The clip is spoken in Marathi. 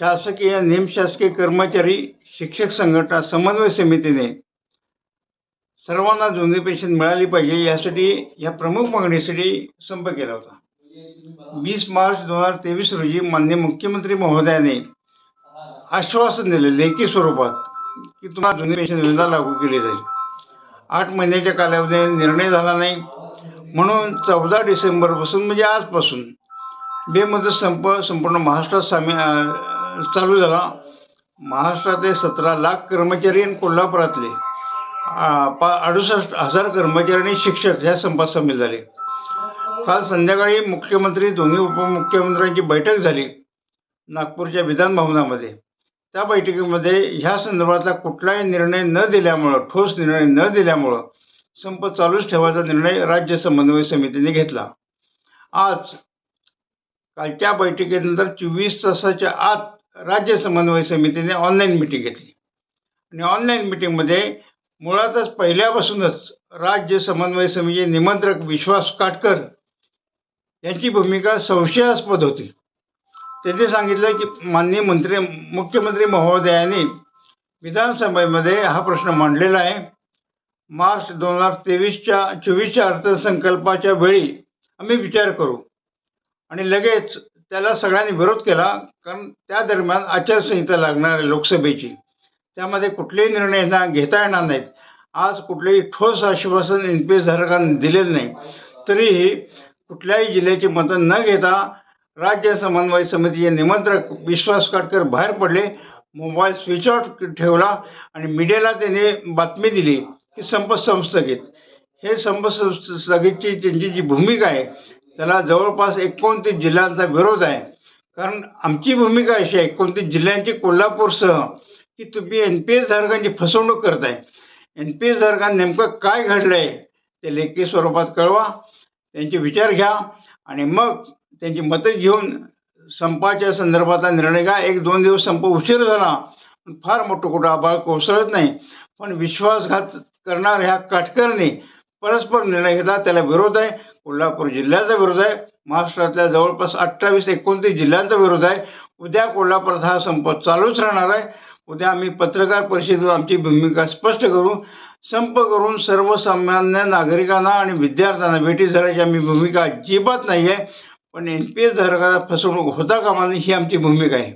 शासकीय निमशासकीय कर्मचारी शिक्षक संघटना समन्वय समितीने सर्वांना जुनी पेन्शन मिळाली पाहिजे यासाठी या प्रमुख मागणीसाठी संप केला होता. वीस मार्च दोन हजार तेवीस रोजी मान्य मुख्यमंत्री महोदयाने आश्वासन दिले लेखी स्वरूपात की तुम्हाला जुनी पेन्शन योजना लागू केली जाईल. आठ महिन्याच्या कालावधीत निर्णय झाला नाही. म्हणून चौदा डिसेंबरपासून म्हणजे आजपासून बेमुदत संप संपूर्ण महाराष्ट्रात सामी चालू झाला. महाराष्ट्रातले सतरा लाख कर्मचारी आणि कोल्हापुरातले पा अडुसष्ट हजार कर्मचारी आणि शिक्षक ह्या संपात सामील झाले. काल संध्याकाळी मुख्यमंत्री दोन्ही उपमुख्यमंत्र्यांची बैठक झाली नागपूरच्या विधान भवनामध्ये. त्या बैठकीमध्ये ह्या संदर्भातला कुठलाही निर्णय न दिल्यामुळं ठोस निर्णय न दिल्यामुळं संप चालूच ठेवायचा निर्णय राज्य समन्वय समितीने घेतला. आज कालच्या बैठकीनंतर चोवीस तासाच्या आत राज्य समन्वय समितीने ऑनलाईन मिटिंग घेतली. आणि ऑनलाईन मिटिंगमध्ये मुळातच पहिल्यापासूनच राज्य समन्वय समिती निमंत्रक विश्वास काटकर यांची भूमिका संशयास्पद होती. त्यांनी सांगितलं की माननीय मंत्री मुख्यमंत्री महोदयांनी विधानसभेमध्ये हा प्रश्न मांडलेला आहे. मार्च दोन हजार तेवीसच्या चोवीसच्या अर्थसंकल्पाच्या वेळी आम्ही विचार करू. आणि लगेच त्याला सगळ्यांनी विरोध केला कारण त्या दरम्यान आचारसंहिता लागणार आहे लोकसभेची त्यामध्ये कुठलेही निर्णय ना घेता येणार नाहीत. आज कुठलेही ठोस आश्वासन एन पी एस धारकांनी दिलेलं नाही. तरीही कुठल्याही जिल्ह्याची मतं न घेता राज्य समन्वय समितीचे निमंत्रक विश्वास काटकर बाहेर पडले मोबाईल स्विच ऑफ ठेवला आणि मीडियाला त्याने बातमी दिली की संप संस्थगित हे संप संस्थगितची त्यांची जी भूमिका आहे त्याला जवळपास एकोणतीस जिल्ह्यांचा विरोध आहे. कारण आमची भूमिका अशी आहे एकोणतीस जिल्ह्यांची कोल्हापूरसह की तुम्ही एन पी एस धारकांची फसवणूक करताय. एन पी एस धारकांना नेमकं काय घडलं आहे ते लेखी स्वरूपात कळवा त्यांचे विचार घ्या आणि मग त्यांची मतं घेऊन संपाच्या संदर्भातला निर्णय घ्या. एक दोन दिवस संप उशीर झाला पण फार मोठं कुठं आभाळ कोसळत नाही. पण विश्वासघात करणार ह्या काटकरने परस्पर निर्णय घेतला त्याला विरोध आहे. कोल्हापूर जिल्ह्याचा विरोध आहे. महाराष्ट्रातल्या जवळपास अठ्ठावीस एकोणतीस जिल्ह्यांचा विरोध आहे. उद्या कोल्हापुरात हा संप चालूच राहणार आहे. उद्या आम्ही पत्रकार परिषदेवर आमची भूमिका स्पष्ट करू. संप करून सर्वसामान्य नागरिकांना आणि विद्यार्थ्यांना भेटी धरायची आम्ही भूमिका अजिबात नाही आहे पण एन पी एस धारकाला फसवणूक होता कामा नये ही आमची भूमिका आहे.